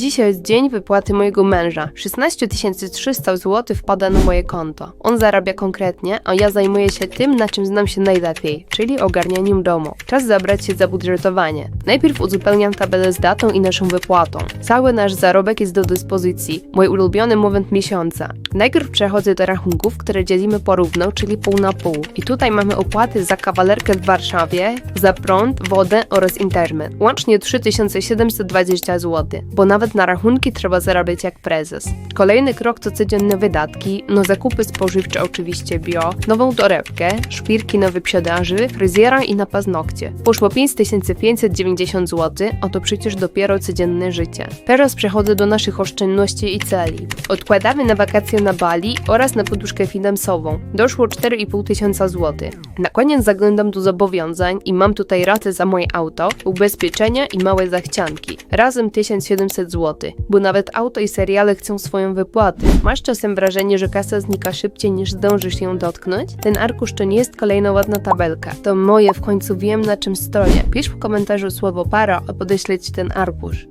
Dzisiaj jest dzień wypłaty mojego męża. 16 300 zł wpada na moje konto. On zarabia konkretnie, a ja zajmuję się tym, na czym znam się najlepiej, czyli ogarnianiem domu. Czas zabrać się za budżetowanie. Najpierw uzupełniam tabelę z datą i naszą wypłatą. Cały nasz zarobek jest do dyspozycji. Mój ulubiony moment miesiąca. Najpierw przechodzę do rachunków, które dzielimy porówno, czyli pół na pół. I tutaj mamy opłaty za kawalerkę w Warszawie, za prąd, wodę oraz internet. Łącznie 3720 zł, bo nawet na rachunki trzeba zarabiać jak prezes. Kolejny krok to codzienne wydatki, no zakupy spożywcze oczywiście bio, nową torebkę, szpilki na wyprzedaży, fryzjera i na paznokcie. Poszło 5590 zł, a to przecież dopiero codzienne życie. Teraz przechodzę do naszych oszczędności i celi. Odkładamy na wakacje na Bali oraz na poduszkę finansową. Doszło 4,5 tysiąca zł. Na koniec zaglądam do zobowiązań i mam tutaj ratę za moje auto, ubezpieczenia i małe zachcianki. Razem 1700 zł, bo nawet auto i seriale chcą swoją wypłatę. Masz czasem wrażenie, że kasa znika szybciej niż zdążysz ją dotknąć? Ten arkusz to nie jest kolejna ładna tabelka. To moje w końcu wiem na czym stoję. Pisz w komentarzu słowo para, a podeślę ten arkusz.